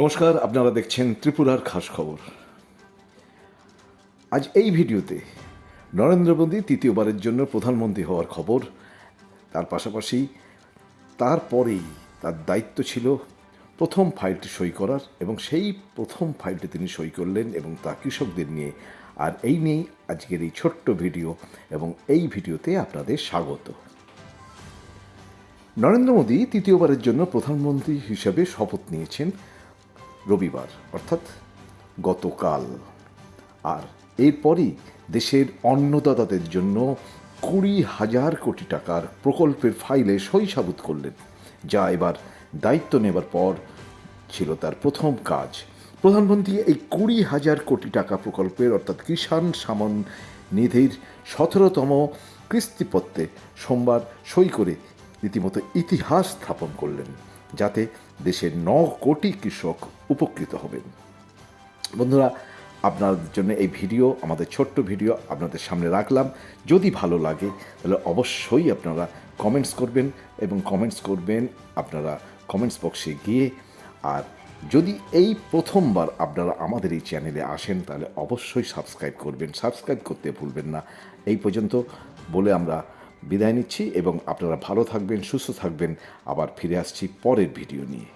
নমস্কার, আপনারা দেখছেন ত্রিপুরার খাস খবর। আজ এই ভিডিওতে নরেন্দ্র মোদী তৃতীয়বারের জন্য প্রধানমন্ত্রী হওয়ার খবর। তার পাশাপাশি তারপরেই তার দায়িত্ব ছিল প্রথম ফাইলটি সই করার এবং সেই প্রথম ফাইলটি তিনি সই করলেন এবং তা কৃষকদের নিয়ে। আর এই নিয়েই আজকের এই ছোট্ট ভিডিও এবং এই ভিডিওতে আপনাদের স্বাগত। নরেন্দ্র মোদী তৃতীয়বারের জন্য প্রধানমন্ত্রী হিসেবে শপথ নিয়েছেন রবিবার, অর্থাৎ গতকাল। আর এরপরই দেশের অন্নদাতাদের জন্য কুড়ি হাজার কোটি টাকার প্রকল্পের ফাইলে সই সাবুত করলেন, যা এবার দায়িত্ব নেবার পর ছিল তার প্রথম কাজ। প্রধানমন্ত্রী এই কুড়ি হাজার কোটি টাকা প্রকল্পের, অর্থাৎ কিষাণ সামন নিধির সতেরোতম কিস্তিপত্রে সোমবার সই করে রীতিমতো ইতিহাস স্থাপন করলেন। যাতে দেশের ন কোটি কৃষক উপকৃত হবেন। বন্ধুরা, আপনাদের জন্য এই ভিডিও, আমাদের ছোট্ট ভিডিও আপনাদের সামনে রাখলাম। যদি ভালো লাগে, তাহলে অবশ্যই আপনারা কমেন্টস করবেন এবং কমেন্টস করবেন আপনারা কমেন্টস বক্সে গিয়ে। আর যদি এই প্রথমবার আপনারা আমাদের এই চ্যানেলে আসেন, তাহলে অবশ্যই সাবস্ক্রাইব করবেন। সাবস্ক্রাইব করতে ভুলবেন না। এই পর্যন্ত বলে আমরা বিদায় নিচ্ছি এবং আপনারা ভালো থাকবেন সুস্থ থাকবেন। আবার ফিরে আসছি পরের ভিডিও নিয়ে।